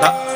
だ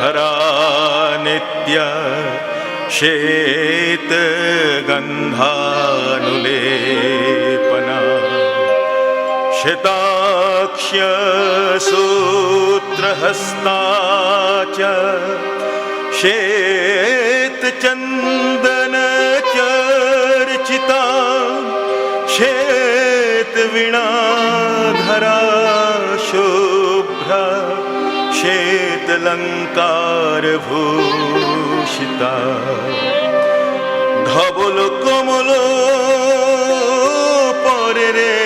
धरा नित्य श्वेत गंधानुलेपना शताक्ष्य सूत्रहस्ता च श्वेतचन्दन चर्चिता श्वेतवीणाधरा शुभ्रा শ্বেতলঙ্কারভূষিতা ধবল কমল পরে রে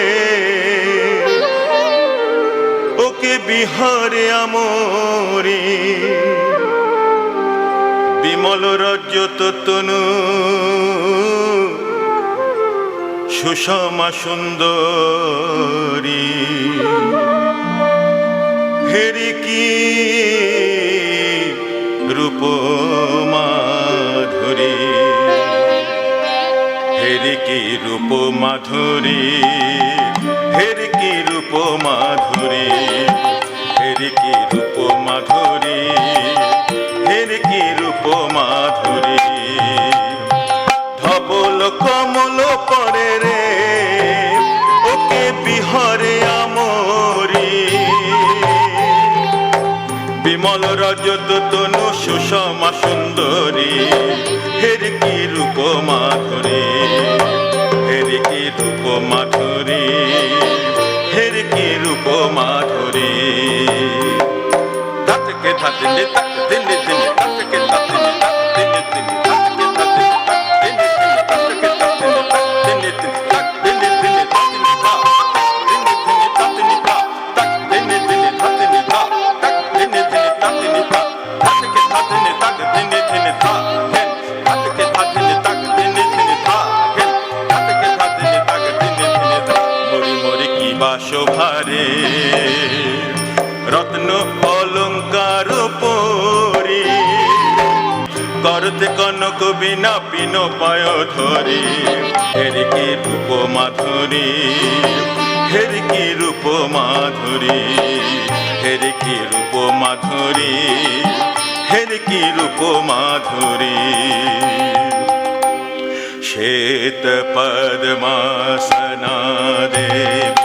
ওকে বিহারে আমরে বিমল রজত তনু সুষমা সুন্দর হেরি কি রূপ মাধুরী? হেরি কি রূপ মাধুরী? হেরি কি রূপ মাধুরী? হেরি কি রূপ মাধুরী? ধবল কমল পরে রে, ওকে বিহরে আমরি। বিমল রজত তনু সুষমা সুন্দরী। হের কি রূপ মাধুরী? হের কি রূপ মাধুরী? হের কি রূপ মাধুরী? ধাতকে ধাতিনি তাক দিন দিনে অলঙ্কার পরি করতে কনক বিনা পিন পায় ধরি। হেরি রূপ মাধুরী? হেরি রূপ মাধুরী? হেরি রূপ মাধুরী? হেরি রূপ মাধুরী? শ্বেত পদ্মাসনা দেব।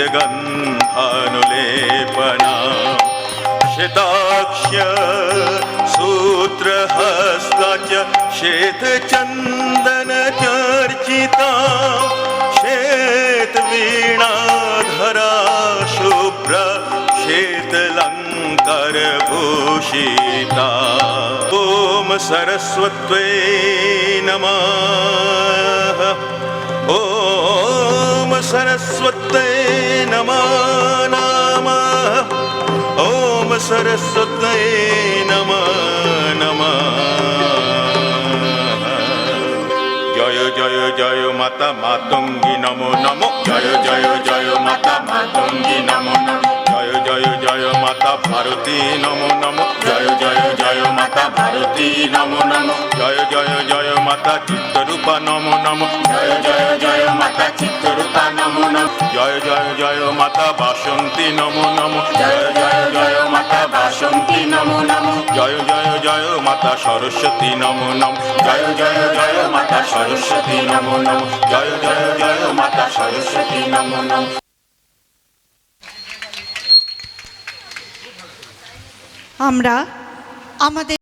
श्वेत गन्धानुलेपना श्वेताक्ष्य सूत्रहस्ता च श्वेतचन्दन चर्चिता श्वेतवीणाधरा शुभ्र, श्वेतलङ्कारभूषिता। ॐ सरस्वत्यै नमः। ॐ सरस्वत्यै नमः ॐ सरस्वये नमः नमः। जय जय जय माता मातुङ्गी नमो नमो। जय जय जय माता मातुङ्गी नमो नमः। জয় জয় জয় মাতা ভারতী, নমো নমো। জয় জয় জয় মাতা ভারতী, নমো নমো। জয় জয় জয় মাতা চিত্তরূপা, নমো নমো। জয় জয় জয় মাতা চিত্তরূপা, নমো নমো। জয় জয় জয় মাতা বাসন্তী, নমো, নম। জয় জয় জয় মাতা বাসন্তী, নমো, নম। জয় জয় জয় মাতা সরস্বতী, নমো, নম। জয় জয় জয় মাতা সরস্বতী, নমো, নম। জয় জয় জয় মাতা সরস্বতী, নমো, নম। আমরা আমাদের